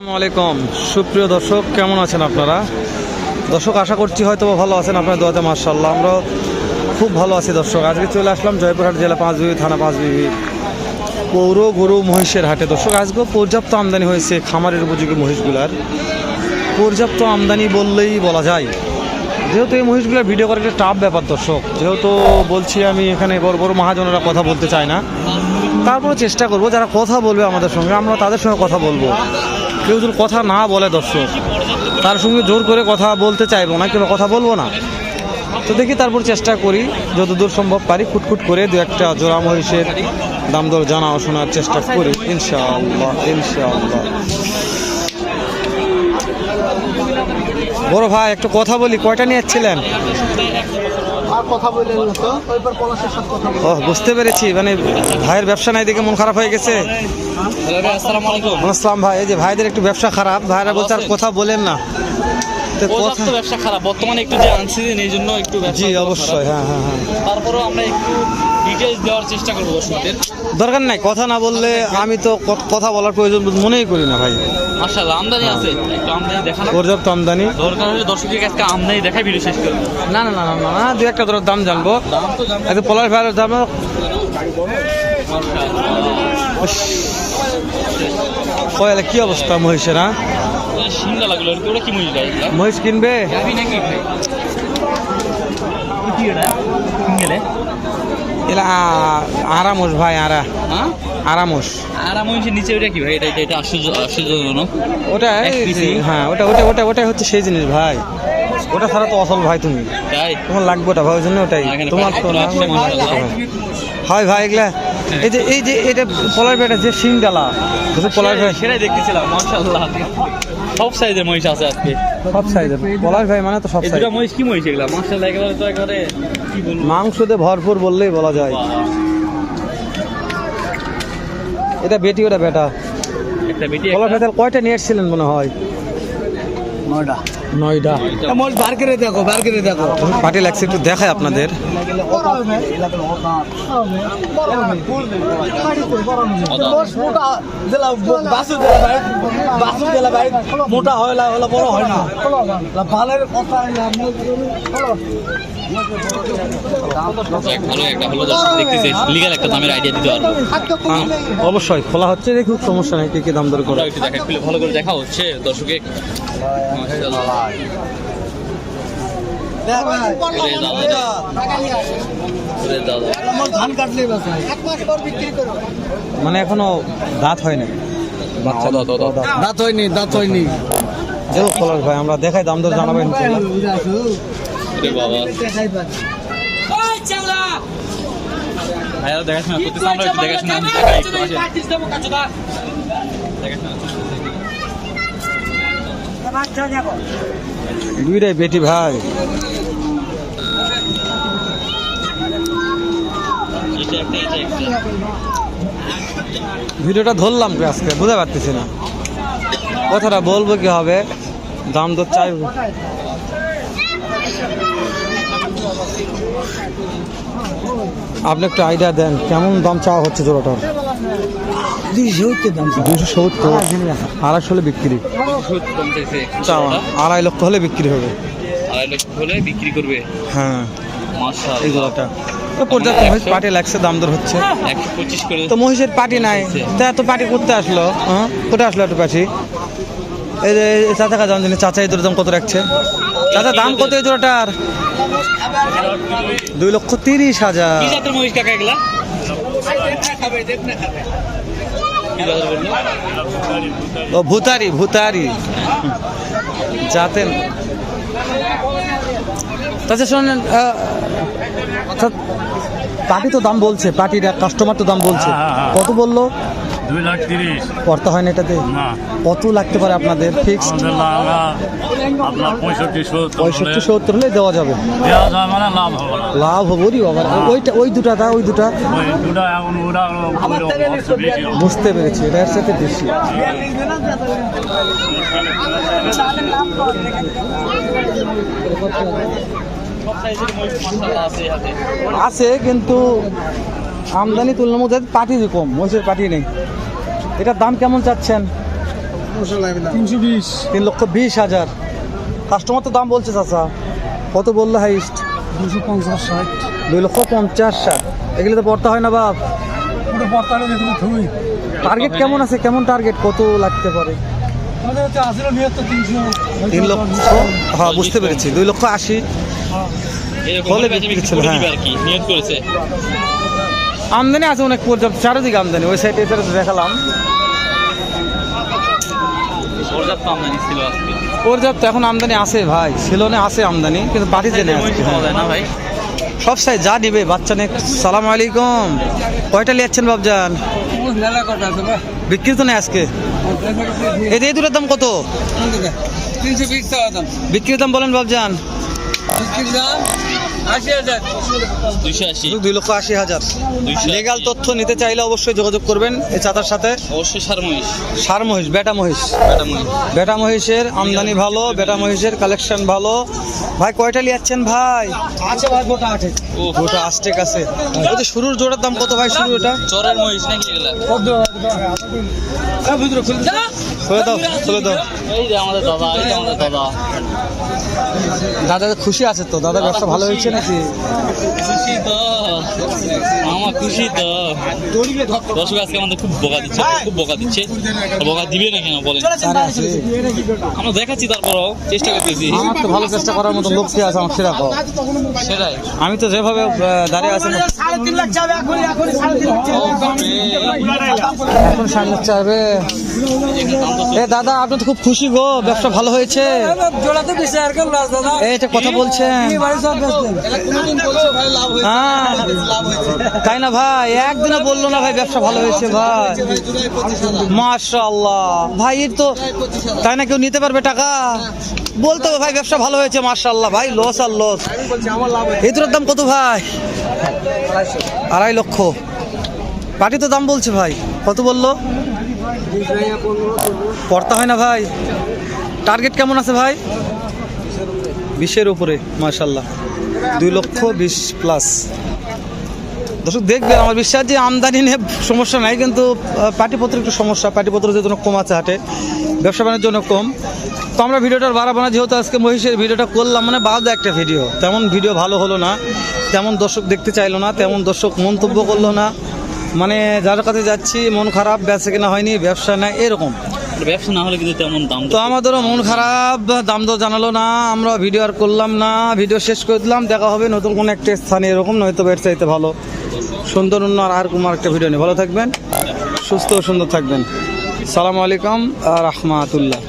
আসসালামু আলাইকুম। সুপ্রিয় দর্শক, কেমন আছেন আপনারা? দর্শক, আশা করছি হয়তো ভালো আছেন আপনার দোয়াতে মার্শাল্লাহ আমরা খুব ভালো আছি দর্শক। আজকে চলে আসলাম জয়পুরহাট জেলা পাঁচবিবি থানা পাঁচবিবি পৌর গরু মহিষের হাটে। দর্শক, আজকেও পর্যাপ্ত আমদানি হয়েছে খামারের উপযোগী মহিষগুলার। পর্যাপ্ত আমদানি বললেই বলা যায়। যেহেতু এই মহিষগুলোর ভিডিও করা একটা টাফ ব্যাপার দর্শক। যেহেতু বলছি আমি এখানে বড় বড় মহাজনেরা কথা বলতে চায় না। তারপরে চেষ্টা করব, যারা কথা বলবে আমাদের সঙ্গে আমরা তাদের সঙ্গে কথা বলব। কেউ যদি কথা না বলে দর্শক, তার সঙ্গে জোর করে কথা বলতে চাইব না, কিংবা কথা বলব না। তো দেখি তারপর চেষ্টা করি, যতদূর সম্ভব পারি, খুটখুট করে দু একটা জোড়া মহিষের দাম দর জানা শোনার চেষ্টা করি। ইনশাআল্লাহ ইনশাআল্লাহ। বড় ভাই, একটু কথা বলি, কয়টা নিয়ে যাচ্ছিলেন কথা বললেন তো ওইবার পলাশের সাথে কথা ও বুঝতে পেরেছি। মানে ভাইয়ের ব্যবসা নাই দেখে মন খারাপ হয়ে গেছে। আসসালামু আসসালাম ভাই এই যে ভাইদের একটু ব্যবসা খারাপ ভাইরা বলছে আর কথা বলেন না। তো ব্যবসা খারাপ বর্তমানে একটু যে আনসিজন এই জন্য একটু জি অবশ্যই হ্যাঁ হ্যাঁ হ্যাঁ। তারপরেও আমরা একটু ডিটেলস দেওয়ার চেষ্টা করব দর্শকদের। দরকার নাই কথা না বললে আমি তো কথা বলার প্রয়োজন মনেই করি না ভাই। মাশাআল্লাহ আমদানি আছে। একটু আমদানি দেখানো পর্যাপ্ত আমদানি। দরকার হলে দর্শকের কাছে আমদানি দেখাই ভিডিও শেষ করব না না না না দু একটা ধরো দাম জানব। দাম তো পলাশ ভাইয়ের দাম কয়লা কি অবস্থা মহিষের হ্যাঁ সিঙ্গা লাগল আর কি, কি মহিলা মহিষ কিনবে? যাবি নাকি ভাই? কি কি এটা? সিঙ্গেলে এলা আরামোস ভাই আরা। আরামস আরামসের আর হচ্ছে নিচে ওটা কি ভাই? এটা এটা এটা আশ্চর্য আশ্চর্যজনক। ওটা? হ্যাঁ ওটা ওটা ওটা ওটাই হচ্ছে সেই জিনিস ভাই। ওটা ছাড়া তো অসল ভাই তুমি। তাই? তোমার লাগবে ওটা ভাই ওই জন্য ওটাই। তোমার তো। হয় ভাই এগুলা এই যে এই যে এটা পলার যে পলার ভাই। সেটাই দেখতেছিলাম মাশাআল্লাহ। সব সাইজের মহিষ আছে আজকে। সব সাইজের। পলার ভাই মানে তো সব এই সাইজ দুটা মহিষ কি মহিষ এগুলা? মাশাআল্লাহ একেবারে তো একেবারে কি বলব? মাংস দিয়ে ভরপুর বললেই বলা যায়। এটা বেটি ওটা বেটা? একটা বেটি পলার একটা ভাই কয়টা নিয়ে এসেছিলেন মনে হয়? মোট বার করে দেখো বার করে দেখো। পার্টি লাগছে একটু দেখায় আপনাদের। মোটা হয় না হলে বড় হয় না ভালের কথা ভালো একটা হলো দর্শক লিগাল একটা দামের আইডিয়া দিতে পারব। হ্যাঁ, অবশ্যই। খোলা হচ্ছে দেখি সমস্যা নেই কি কি দাম দর করে। একটু দেখা ভালো করে দেখা হচ্ছে দর্শকে। মানে এখনও দাঁত হয় না দাদা, দাদা, দাদা। দাঁত হয়নি দাঁত হয়নি। ভাই আমরা দেখাই দাম দর জানাবেন দেখাশোনা করতেছে আমরা দেখাশোনা। দুইটাই বেটি ভাই। ভিডিওটা ধরলাম কি আজকে, বুঝতে পারতেছি না। কথাটা বলব কি হবে? দাম দর চাই। আপনি একটু আইডিয়া দেন, কেমন দাম চাওয়া হচ্ছে জোড়াটার? দুশো সত্তর আড়াইশো হলে বিক্রি। চাওয়া। আড়াই লক্ষ হলে বিক্রি হবে। আড়াই লক্ষ হলে বিক্রি করবে। হ্যাঁ। এই মাশাআল্লাহ তো পর্যাপ্ত মহিষ পাটি লাগছে দাম দর হচ্ছে। তো মহিষের পাটি নাই। তা এত পাটি করতে আসলো? হ্যাঁ? কোথায় আসলো এত পাটি? এই যে এই চাচা কাজ জানি চাচা এই দাম কত রাখছে? চাচা দাম কত এই জোড়াটার? দুই লক্ষ তিরিশ হাজার। ও ভুতারি ভুতারি। যাতেন তাছাড়া শোনেন পার্টি তা- তো দাম বলছে পার্টির কাস্টমার তো দাম বলছে। কত বলল? দুই লাখ তিরিশ। করতে হয় না এটাতে? না। কত লাগতে পারে আপনাদের ফিক্সড আপনার পঁয়ষট্টি সত্তর পঁয়ষট্টি সত্তর হলে দেওয়া যাবে। দেওয়া মানে লাভ হবে না। লাভ হব রে বাবা। ওইটা ওই দুটাটা ওই দুটা। এখন ওরা। বুঝতে পেরেছি এটার সাথে বেশি। আছে কিন্তু আমদানি তুলনার মধ্যে পাটি কম মহিষের পাটি নেই। এটার দাম কেমন চাচ্ছেন? তিনশো বিশ। তিন লক্ষ বিশ হাজার। কাস্টমার তো দাম বলছে চাচা। কত বলল হাইস্ট দুশো পঞ্চাশ ষাট। দুই লক্ষ পঞ্চাশ ষাট। এগুলো তো পড়তে হয় না বাপ। টার্গেট কেমন আছে? কেমন টার্গেট কত লাগতে পারে? তিন লক্ষ হ্যাঁ বুঝতে পেরেছি। দুই লক্ষ আশি। হলে বিক্রি বিক্রি ছিল, হ্যাঁ। দিবে আর কি নিয়ত করেছে। আমদানি আছে অনেক পর্যাপ্ত চারিদিকে আমদানি ওই সাইডে এটা দেখালাম। পর্যাপ্ত আমদানি ছিল আজকে। পর্যাপ্ত এখন আমদানি আছে ভাই সিলনে আছে আমদানি কিন্তু পাঠিয়ে নেই না ভাই। সব সাইজ যা নিবে বাচ্চা নেই সালাম আলাইকুম। কয়টা লিয়াচ্ছেন বাবজান বিক্রি তো নেই আজকে? এই এই দুটোর দাম কত? বিক্রির দাম বলেন বাবজান বিক্রির দাম দুই লক্ষ আশি হাজার। লিগাল তথ্য নিতে চাইলে অবশ্যই যোগাযোগ করবেন এই চাতার সাথে। অবশ্যই সার মহিষ। সার মহিষ বেটা মহিষ। বেটা মহিষ। মহিষের আমদানি ভালো বেটা মহিষের কালেকশন ভালো। ভাই কয়টা লিয়াচ্ছেন ভাই? আছে ভাই গোটা আছে। ও আস্টেক আছে। ওই যে শুরুর জোড়ার দাম কত ভাই শুরু এটা চরের মহিষ নাকি এগুলা? খুলে দাও খুলে দাও। এই যে আমাদের দাদা এই যে আমাদের দাদা। দাদা খুশি আছে তো? দাদা ব্যবসা ভালো হয়েছে নাকি? খুশি তো। আমার খুশি তো। দর্শক আজকে আমাদের খুব বোকা দিচ্ছে খুব বোকা দিচ্ছে। বোকা দিবে না কেন বলেন? আমরা দেখাচ্ছি তারপরও চেষ্টা করতেছি। আমার তো ভালো চেষ্টা করার মতো লোক কি আছে আমার সেরকম সেটাই। আমি তো যেভাবে দাঁড়িয়ে আছি এখন সামনে চাবে এ দাদা আপনি তো খুব খুশি গো ব্যবসা ভালো হয়েছে। জোড়াতে আর কেউ লাস দাদা। এটা কথা বলছেন। হ্যাঁ তাই না ভাই? একদিনে বলল না ভাই ব্যবসা ভালো হয়েছে ভাই। মাশাআল্লাহ। ভাই এর তো তাই না কেউ নিতে পারবে টাকা? বলতে হবে ভাই ব্যবসা ভালো হয়েছে, মাশাআল্লাহ। ভাই লস আর লস এই দাম কত ভাই? আড়াই লক্ষ। পাটি তো দাম বলছে ভাই। কত বলল? পড়তা হয় না ভাই। টার্গেট কেমন আছে ভাই? বিশের উপরে মাশাল্লাহ দুই লক্ষ বিশ প্লাস দর্শক দেখবে আমার বিশ্বাস যে আমদানি নিয়ে সমস্যা নাই কিন্তু পাটিপত্র একটু সমস্যা। পাটিপত্র যেহেতু কম আছে হাটে ব্যবসা বাণিজ্য অনেক কম। তো আমরা ভিডিওটা বাড়াবো না যেহেতু আজকে মহিষের ভিডিওটা করলাম মানে বাদ একটা ভিডিও। তেমন ভিডিও ভালো হলো না তেমন দর্শক দেখতে চাইলো না তেমন দর্শক মন্তব্য করল না। মানে যার কাছে যাচ্ছি মন খারাপ বেচা কেনা হয়নি ব্যবসা নাই এরকম। ব্যবসা না হলে কিন্তু তেমন দাম তো আমাদেরও মন খারাপ দাম দর জানালো না আমরা ভিডিও আর করলাম না ভিডিও শেষ করে দিলাম দেখা হবে নতুন কোনো একটা স্থানে এরকম নয়তো বেড চাইতে ভালো। সুন্দর অন্য আর কুমার একটা ভিডিও নিয়ে। ভালো থাকবেন, সুস্থ ও সুন্দর থাকবেন। সালামু আলাইকুম রহমাতুল্লাহ।